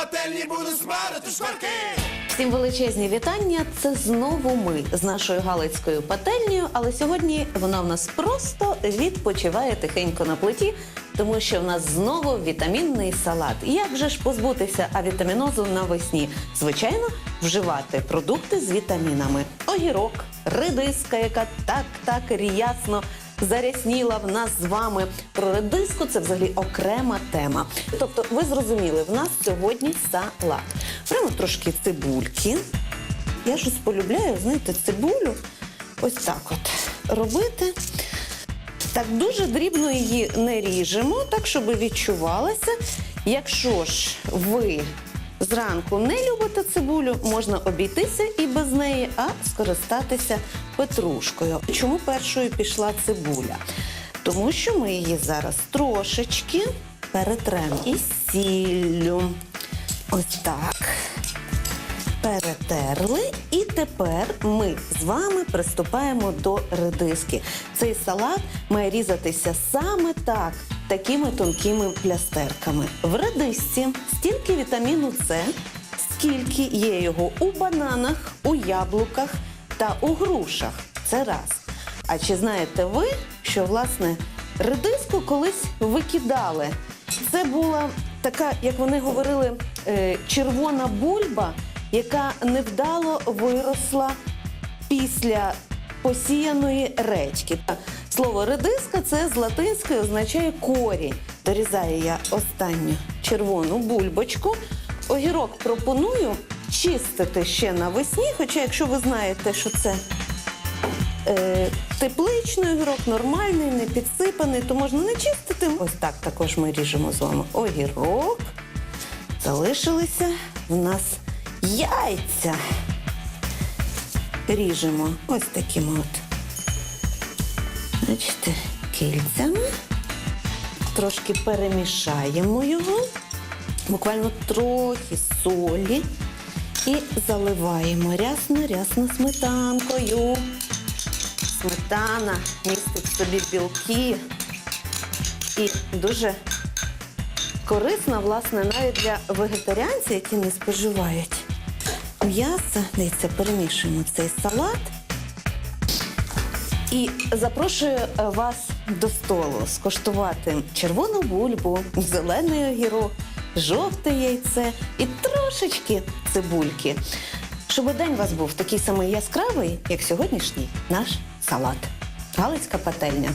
пательні буду смарити шкварки. Всім величезні вітання. Це знову ми з нашою галицькою пательнею, але сьогодні вона в нас просто відпочиває тихенько на плиті, тому що в нас знову вітамінний салат. Як же ж позбутися авітамінозу навесні? Звичайно, вживати продукти з вітамінами: огірок, редиска, яка так так рясно зарясніла в нас з вами. Про редиску це взагалі окрема тема. Тобто, ви зрозуміли, в нас сьогодні салат. Прямо трошки цибульки. Я щось полюбляю, знаєте, цибулю. Ось так от робити. Так дуже дрібно її не ріжемо, так щоб відчувалася. Якщо ж ви зранку не любите цибулю, можна обійтися і без неї, а скористатися петрушкою. Чому першою пішла цибуля? Тому що ми її зараз трошечки перетремо із сіллю. Ось так перетерли, і тепер ми з вами приступаємо до редиски. Цей салат має різатися саме так, такими тонкими плястерками. В редисці стільки вітаміну С, скільки є його у бананах, у яблуках та у грушах. Це раз. А чи знаєте ви, що власне редиску колись викидали? Це була така, як вони говорили, е, червона бульба, яка невдало виросла після посіяної редьки. Та, Слово редиска це з латинської означає корінь. Дорізаю я останню червону бульбочку. Огірок пропоную чистити ще навесні, хоча, якщо ви знаєте, що це е, тепличний огірок, нормальний, не підсипаний, то можна не чистити. Ось так також ми ріжемо з вами огірок. Залишилися в нас яйця. Ріжемо ось такими от. Бачите, кільцями. Трошки перемішаємо його. Буквально трохи солі. І заливаємо рясно-рясно сметанкою. Сметана містить собі білки і дуже корисна, власне, навіть для вегетаріанців, які не споживають м'ясо. Дивіться, перемішуємо цей салат. І запрошую е, вас до столу скуштувати червону бульбу, зелений огірок, жовте яйце і трошечки цибульки. Щоб день вас був такий самий яскравий, як сьогоднішній наш салат. Галицька пательня.